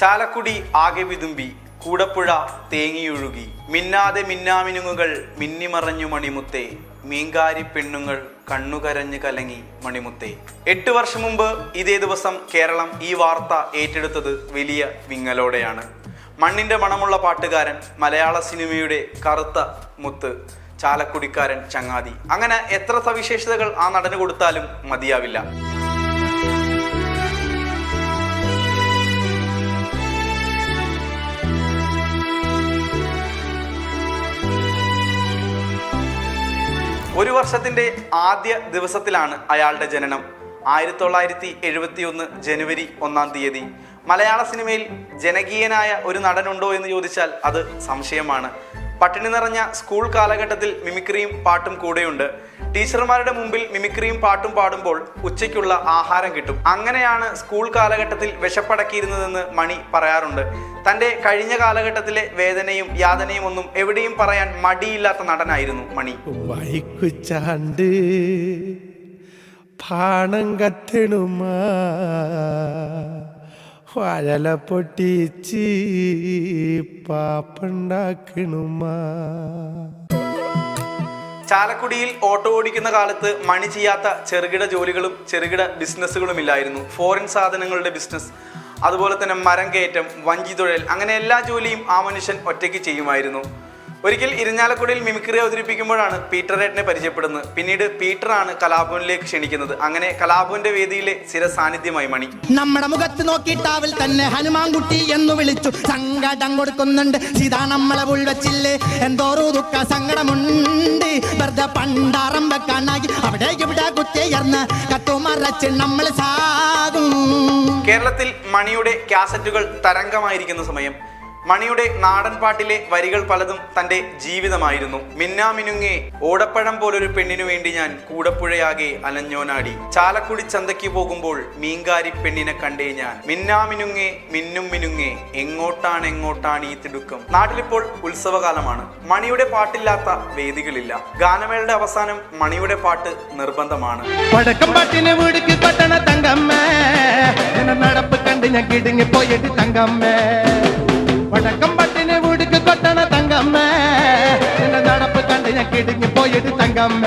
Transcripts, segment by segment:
ചാലക്കുടി ആകെ വിതുമ്പി കൂടപ്പുഴ തേങ്ങിയൊഴുകി. മിന്നാതെ മിന്നാമിനുങ്ങുകൾ മിന്നിമറഞ്ഞു മണിമുത്തേ. മീങ്കാരി പെണ്ണുങ്ങൾ കണ്ണുകരഞ്ഞു കലങ്ങി മണിമുത്തേ. എട്ട് വർഷം മുമ്പ് ഇതേ ദിവസം കേരളം ഈ വാർത്ത ഏറ്റെടുത്തത് വലിയ വിങ്ങലോടെയാണ്. മണ്ണിന്റെ മണമുള്ള പാട്ടുകാരൻ മലയാള സിനിമയുടെ കറുത്ത മുത്ത് ചാലക്കുടിക്കാരൻ ചങ്ങാതി. അങ്ങനെ എത്ര സവിശേഷതകൾ ആ നടന് കൊടുത്താലും മതിയാവില്ല. ഒരു വർഷത്തിന്റെ ആദ്യ ദിവസത്തിലാണ് അയാളുടെ ജനനം. ആയിരത്തി തൊള്ളായിരത്തി എഴുപത്തി ഒന്ന് ജനുവരി ഒന്നാം തീയതി. മലയാള സിനിമയിൽ ജനകീയനായ ഒരു നടനുണ്ടോ എന്ന് ചോദിച്ചാൽ അത് സംശയമാണ്. പട്ടിണി നിറഞ്ഞ സ്കൂൾ കാലഘട്ടത്തിൽ മിമിക്രിയും പാട്ടും കൂടെയുണ്ട്. ടീച്ചർമാരുടെ മുമ്പിൽ മിമിക്രിയും പാട്ടും പാടുമ്പോൾ ഉച്ചയ്ക്കുള്ള ആഹാരം കിട്ടും. അങ്ങനെയാണ് സ്കൂൾ കാലഘട്ടത്തിൽ വിശപ്പടക്കിയിരുന്നതെന്ന് മണി പറയാറുണ്ട്. തന്റെ കഴിഞ്ഞ കാലഘട്ടത്തിലെ വേദനയും യാതനയും ഒന്നും എവിടെയും പറയാൻ മടിയില്ലാത്ത നടനായിരുന്നു മണി. പാണം കത്തണുമാ വഴല പൊട്ടിച്ച് പാപ്പുണ്ടാക്കണുമാ. ചാലക്കുടിയിൽ ഓട്ടോ ഓടിക്കുന്ന കാലത്ത് മണി ചെയ്യാത്ത ചെറുകിട ജോലികളും ചെറുകിട ബിസിനസ്സുകളും ഇല്ലായിരുന്നു. ഫോറിൻ സാധനങ്ങളുടെ ബിസിനസ് അതുപോലെ തന്നെ മരം കയറ്റം വഞ്ചി തൊഴിൽ അങ്ങനെ എല്ലാ ജോലിയും ആ മനുഷ്യൻ ഒറ്റയ്ക്ക് ചെയ്യുമായിരുന്നു. ഒരിക്കൽ ഇരിഞ്ഞാലക്കുടിയിൽ മിമിക്രി അവതരിപ്പിക്കുമ്പോഴാണ് പീറ്റർ ഏട്ടനെ പരിചയപ്പെടുന്നത്. പിന്നീട് പീറ്റർ ആണ് കലാഭവനിലേക്ക് ക്ഷണിക്കുന്നത്. അങ്ങനെ കലാഭവന്റെ വേദിയിലെ സ്ഥിര സാന്നിധ്യമായി മണി. നമ്മുടെ മുഖത്ത് നോക്കിയിട്ടാവിൽ തന്നെ ഹനുമാൻകുട്ടി എന്ന് വിളിച്ചു. സങ്കടം കൊടുക്കുന്നുണ്ട്. സീതാ നമ്മളെ ഉൾവച്ചില്ലേ? എന്തോറു ദുഃഖ സങ്കടമുണ്ട്. വെറുതെ പണ്ടാറം വെക്കാനായി അവിടെ ഇവിടെ കുത്തിയർന്ന് കത്തുമറച്ച് നമ്മൾ സാകും. കേരളത്തിൽ മണിയുടെ കാസറ്റുകൾ തരംഗമായിരിക്കുന്ന സമയം മണിയുടെ നാടൻ പാട്ടിലെ വരികൾ പലതും തന്റെ ജീവിതമായിരുന്നു. മിന്നാമിനുങ്ങേ ഓടപ്പഴം പോലൊരു പെണ്ണിനു വേണ്ടി ഞാൻ കൂടപ്പുഴയാകെ അലഞ്ഞോനാടി. ചാലക്കുടി ചന്തയ്ക്ക് പോകുമ്പോൾ മീങ്കാരി പെണ്ണിനെ കണ്ടേ ഞാൻ. മിന്നാമിനുങ്ങേ മിന്നും മിനുങ്ങേ എങ്ങോട്ടാണ് എങ്ങോട്ടാണ് ഈ തിടുക്കം? നാട്ടിലിപ്പോൾ ഉത്സവകാലമാണ്. മണിയുടെ പാട്ടില്ലാത്ത വേദികളില്ല. ഗാനമേളയുടെ അവസാനം മണിയുടെ പാട്ട് നിർബന്ധമാണ്. കൊട്ടണ തങ്കമ്മേ. നടപ്പ് കണ്ട് ഞാൻ കിടുങ്ങി പോയിട്ട് തങ്കമ്മേ. ഞാൻ തങ്കമ്മ.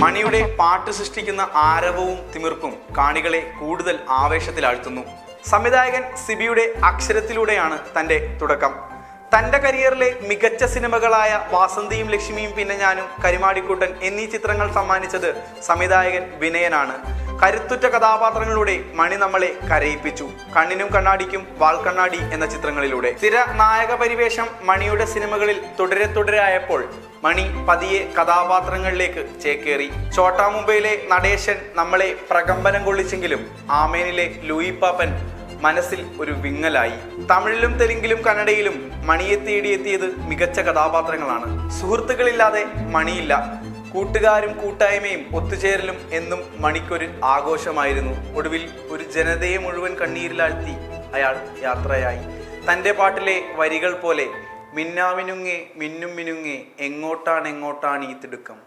മണിയുടെ പാട്ട് സൃഷ്ടിക്കുന്ന ആരവവും തിമിർപ്പും കാണികളെ കൂടുതൽ ആവേശത്തിലാഴ്ത്തുന്നു. സംവിധായകൻ സിബിയുടെ അക്ഷരത്തിലൂടെയാണ് തന്റെ തുടക്കം. തന്റെ കരിയറിലെ മികച്ച സിനിമകളായ വാസന്തിയും ലക്ഷ്മിയും പിന്നെ ഞാനും കരിമാടിക്കൂട്ടൻ എന്നീ ചിത്രങ്ങൾ സമ്മാനിച്ചത് സംവിധായകൻ വിനയനാണ്. കരുത്തുറ്റ കഥാപാത്രങ്ങളിലൂടെ മണി നമ്മളെ കരയിപ്പിച്ചു. കണ്ണിനും കണ്ണാടിക്കും വാൾക്കണ്ണാടി എന്ന ചിത്രങ്ങളിലൂടെ. സ്ഥിര നായക പരിവേഷം മണിയുടെ സിനിമകളിൽ തുടരെ തുടരായപ്പോൾ മണി പതിയെ കഥാപാത്രങ്ങളിലേക്ക് ചേക്കേറി. ചോട്ടാ മുംബൈയിലെ നടേശൻ നമ്മളെ പ്രകമ്പനം കൊള്ളിച്ചെങ്കിലും ആമേനിലെ ലൂയി പാപ്പൻ മനസ്സിൽ ഒരു വിങ്ങലായി. തമിഴിലും തെലുങ്കിലും കന്നഡയിലും മണിയെ തേടിയെത്തിയത് മികച്ച കഥാപാത്രങ്ങളാണ്. സുഹൃത്തുക്കളില്ലാതെ മണിയില്ല. കൂട്ടുകാരും കൂട്ടായ്മയും ഒത്തുചേരലും എന്നും മണിക്കൊരു ആഘോഷമായിരുന്നു. ഒടുവിൽ ഒരു ജനതയെ മുഴുവൻ കണ്ണീരിലാഴ്ത്തി അയാൾ യാത്രയായി. തന്റെ പാട്ടിലെ വരികൾ പോലെ മിന്നാമിനുങ്ങേ മിന്നും മിനുങ്ങേ എങ്ങോട്ടാണ് എങ്ങോട്ടാണ് ഈ തിടുക്കം?